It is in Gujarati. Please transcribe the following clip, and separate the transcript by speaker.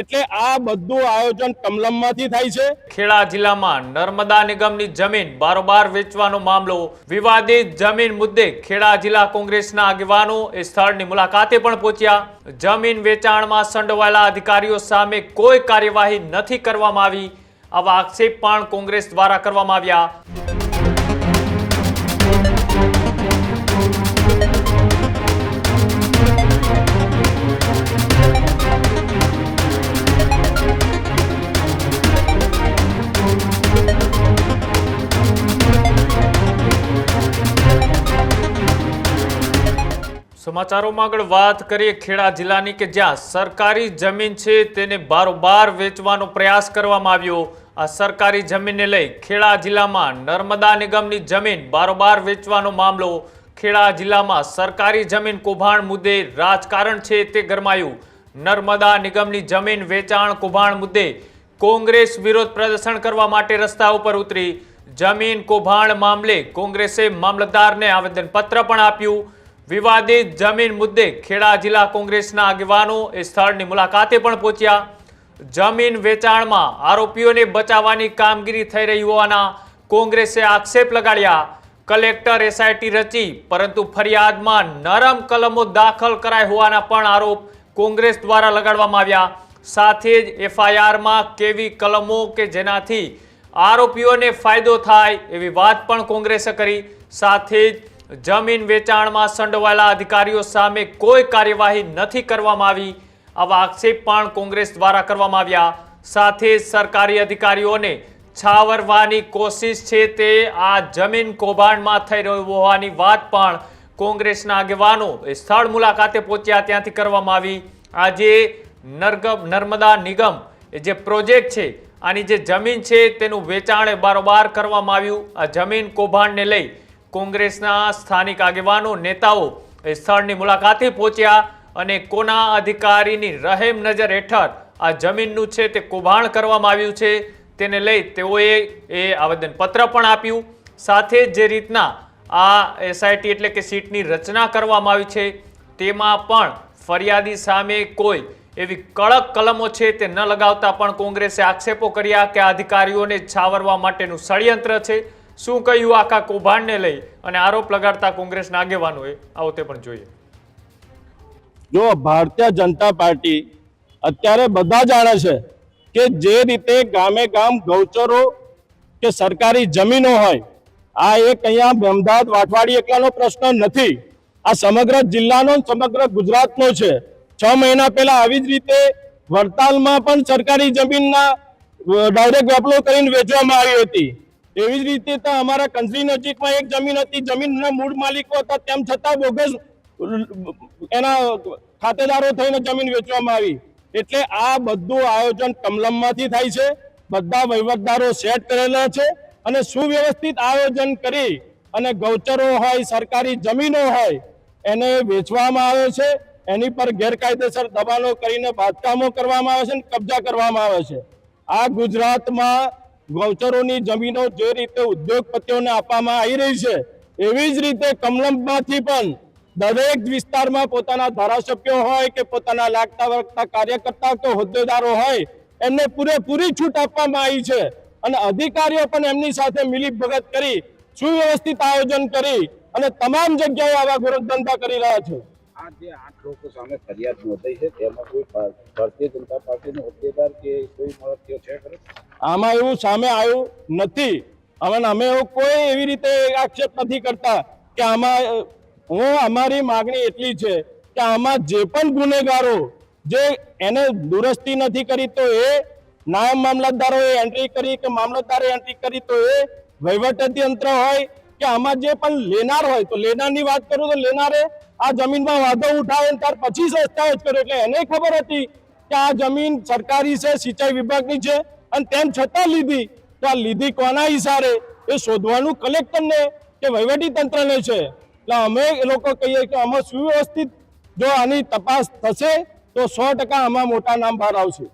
Speaker 1: એટલે આ બધું આયોજન કમલમમાંથી થાય છે.
Speaker 2: ખેડા જિલ્લામાં નર્મદા નિગમની જમીન બારોબાર વેચવાનો મામલો, વિવાદિત જમીન મુદ્દે ખેડા જિલ્લા કોંગ્રેસના આગેવાનો એ સ્થળની મુલાકાતે પણ પહોંચ્યા. જમીન વેચાણમાં સંડોવાયેલા અધિકારીઓ સામે કોઈ કાર્યવાહી નથી કરવામાં આવી. આવા આક્ષેપ પણ કોંગ્રેસ દ્વારા કરવામાં આવ્યા. સમાચારોમાં આગળ વાત કરીએ ખેડા જિલ્લાની કે જ્યાં સરકારી જમીન છે તેને બારોબાર વેચવાનો પ્રયાસ કરવામાં આવ્યો. આ સરકારી જમીનને લઈ ખેડા જિલ્લામાં નર્મદા નિગમની જમીન બારોબાર વેચવાનો મામલો. ખેડા જિલ્લામાં સરકારી જમીન કૌભાંડ મુદ્દે રાજકારણ છે તે ગરમાયું. નર્મદા નિગમની જમીન વેચાણ કૌભાંડ મુદ્દે કોંગ્રેસ વિરોધ પ્રદર્શન કરવા માટે રસ્તા ઉપર ઉતરી. જમીન કૌભાંડ મામલે કોંગ્રેસે મામલતદારને આવેદનપત્ર પણ આપ્યું. વિવાદિત જમીન મુદ્દે ખેડા જિલ્લા કોંગ્રેસના આગેવાનો એ સ્થળની મુલાકાતે પણ પહોંચ્યા. જમીન વેચાણમાં આરોપીઓને બચાવવાની કામગીરી થઈ રહી હોવાના કોંગ્રેસે આક્ષેપ લગાડ્યા. કલેક્ટર એસઆઈટી રચી, પરંતુ ફરિયાદમાં નરમ કલમો દાખલ કરાય હોવાના પણ આરોપ કોંગ્રેસ દ્વારા લગાડવામાં આવ્યા. સાથે જ એફઆઈઆરમાં કેવી કલમો કે જેનાથી આરોપીઓને ફાયદો થાય એવી વાત પણ કોંગ્રેસે કરી. સાથે જ જમીન વેચાણમાં સંડોવાયેલા અધિકારીઓ સામે કોઈ કાર્યવાહી નથી કરવામાં આવી. આવા આક્ષેપ પણ કોંગ્રેસ દ્વારા કરવામાં આવ્યા. સાથે સરકારી અધિકારીઓને છાવરવાની કોશિશ છે તે આ જમીન કૌભાંડમાં થઈ રહ્યું હોવાની વાત પણ કોંગ્રેસના આગેવાનો સ્થળ મુલાકાતે પહોંચ્યા. ત્યાંથી કરવામાં આવી. આજે નરગમ નર્મદા નિગમ જે પ્રોજેક્ટ છે, આની જે જમીન છે તેનું વેચાણ બારોબાર કરવામાં આવ્યું. આ જમીન કૌભાંડને લઈ કોંગ્રેસના સ્થાનિક આગેવાનો, નેતાઓ સ્થળની મુલાકાતે પહોંચ્યા અને કોના અધિકારીની રહેમ નજર હેઠળ આ જમીનનું છે તે કૌભાંડ કરવામાં આવ્યું છે. તેને લઈ તેઓએ એ આવેદનપત્ર પણ આપ્યું. સાથે જે રીતના આ એસઆઈટી એટલે કે સીટની રચના કરવામાં આવી છે, તેમાં પણ ફરિયાદી સામે કોઈ એવી કડક કલમો છે તે ન લગાવતા પણ કોંગ્રેસે આક્ષેપો કર્યા કે અધિકારીઓને છાવરવા માટેનું ષડયંત્ર છે. શું કહ્યું આખા કૌભાંડને લઈ? અને આરોપ લગાડતા કોંગ્રેસના આગેવાનોએ આવો તે પણ જોઈએ.
Speaker 1: જો ભારતીય જનતા પાર્ટી અત્યારે બધા જાણે છે કે જે રીતે ગામે ગામ ગૌચરો કે સરકારી જમીનો હોય, આ એક અહીંયા અમદાવાદ વાટવાડી એકલાનો પ્રશ્ન નથી. આ સમગ્ર જિલ્લાનો સમગ્ર ગુજરાતનો છે. છ મહિના પહેલા આવી જ રીતે વડતાલમાં પણ સરકારી જમીનના ડાયરેક્ટ વેપલો કરીને વેચવામાં આવી હતી. એવી જ રીતે તો અમારા કંસરી નજીકમાં એક જમીન હતી. જમીનના મૂળ માલિકો હતા. તેમ છતાં બોગસ એના ખાતેદારો થઈને જમીન વેચવામાં આવી. એટલે આ બધું આયોજન કમલમમાંથી થાય છે. બધા વહીવટદારો સેટ કરેલા છે અને સુવ્યવસ્થિત આયોજન કરી અને ગૌચરો હોય, સરકારી જમીનો હોય, એને વેચવામાં આવે છે. એની પર ગેરકાયદેસર દબાણો કરીને બાંધકામો કરવામાં આવે છે અને કબજા કરવામાં આવે છે. આ ગુજરાતમાં ગૌચરોની જમીનો જે રીતે ઉદ્યોગપતિઓને આપવામાં આવી રહી છે, એવી જ રીતે કમલમમાંથી પણ દરેક વિસ્તારમાં પોતાના ધારાસભ્યો હોય કે પોતાના લાગતા વળગતા કાર્યકર્તા કે હોદ્દેદારો હોય, એમને પૂરેપૂરી છૂટ આપવામાં આવી છે. અને અધિકારીઓ પણ એમની સાથે મિલી ભગત કરી, સુવ્યવસ્થિત આયોજન કરી અને તમામ જગ્યાએ આવા ધંધા કરી રહ્યા છે.
Speaker 3: જે આઠ લોકો સામે ફરિયાદ નોંધાઈ છે, તેમાં કોઈ ભારતીય જનતા પાર્ટીનો હોદ્દેદાર કે કોઈ મળતીઓ છે ખરો?
Speaker 1: આમાં એવું સામે આવ્યું નથી. હવે અમે એવું કોઈ એવી રીતે આક્ષેપ નથી કરતા કે આમાં, હું અમારી માગણી એટલી છે કે આમાં જે પણ ગુનેગારો જે એને દુરસ્તી નથી કરી તો એ નાયબ મામલતદારોએ એન્ટ્રી કરી કે મામલતદારે એન્ટ્રી કરી તો એ વહીવટી યંત્ર હોય કે આમાં જે પણ લેનાર હોય, તો લેનારની વાત કરું તો લેનારે આ જમીનમાં વાંધો ઉઠાવે ત્યાર પછી દસ્તાવેજ કર્યો એટલે એને ખબર હતી કે આ જમીન સરકારી છે, સિંચાઈ વિભાગની છે. અને તેમ છતાં લીધી. તો આ લીધી કોના ઈશારે એ શોધવાનું કલેક્ટરને કે વહીવટી તંત્રને છે. એટલે અમે એ લોકો કહીએ કે આમાં સુવ્યવસ્થિત જો આની તપાસ થશે, તો સો ટકા આમાં મોટા નામ બહાર આવશે.